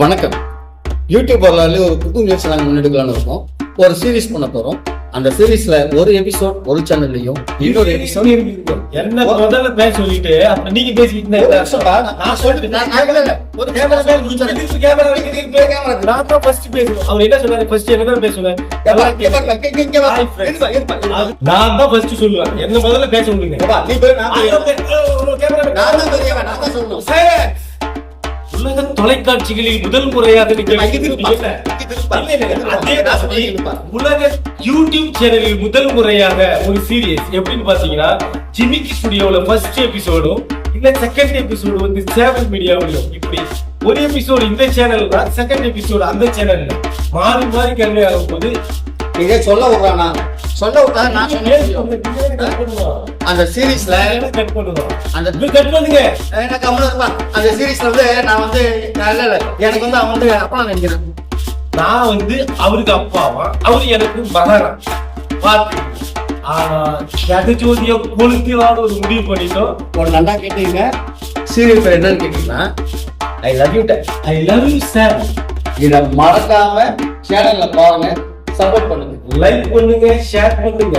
வணக்கம். யூடியூப் வரலாறு ஒரு குக்கிங் நியூஸ் நாங்கள் முன்னெடுக்கலாம்னு இருக்கோம். ஒரு சீரிஸ் பண்ண போறோம். அந்த சீரிஸ்ல ஒரு எபிசோட் ஒரு சேனல்லையும் இன்னொரு எபிசோட் என்ன முதல்ல பேச சொல்லிட்டு அப்புறம் நீங்க பேசிக்கிட்டு நான் சொல்லிட்டு நான் தான் ஃபர்ஸ்ட் பேசுவேன் அவர் என்ன சொன்னாரு? ஃபர்ஸ்ட் என்ன தான் பேசுவேன். நான் தான் ஃபர்ஸ்ட் சொல்லுவேன். என்ன முதல்ல பேச பேரு, நான் தான் பெரியவன், நான் தான் சொல்லணும். உலக தொலைக்காட்சிகளில் முதல் முறையாக தான். உலக யூடியூப் சேனலில் முதல் முறையாக ஒரு சீரியஸ் எப்படின்னு பாத்தீங்கன்னா ஜிமிக்கி ஸ்டுடியோல ஃபர்ஸ்ட் எபிசோடும் இல்ல செகண்ட் எபிசோடு வந்து சேவல் மீடியாவிலும் இப்படி ஒரு எபிசோடு இந்த சேனல்ல செகண்ட் எபிசோடு அந்த சேனல்ல மாறி மாறி கன்வே ஆகும் போது சொல்ல விடுறானா சொல்ல விட்டா நான் சொன்னேன். அந்த சீரிஸ்ல கட் பண்ணுவோம் அந்த கட் பண்ணுங்க. எனக்கு இருப்பா. அந்த சீரிஸ்ல வந்து நான் வந்து நான் இல்ல, இல்ல. எனக்கு வந்து அவன் வந்து அப்பா நினைக்கிறேன். நான் வந்து அவருக்கு அப்பாவா? அவரு எனக்கு மகனா? பார்த்து கொளுத்திலான ஒரு முடிவு பண்ணிட்டோம். ஒரு நல்லா கேட்டீங்க. சீரியல் பேர் என்னன்னு கேட்டீங்கன்னா I love you I love you sir இதை மறக்காம சேனல்ல பாருங்க. சப்போர்ட் பண்ணுங்க. லைக் பண்ணுங்க ஷேர் பண்ணுங்க.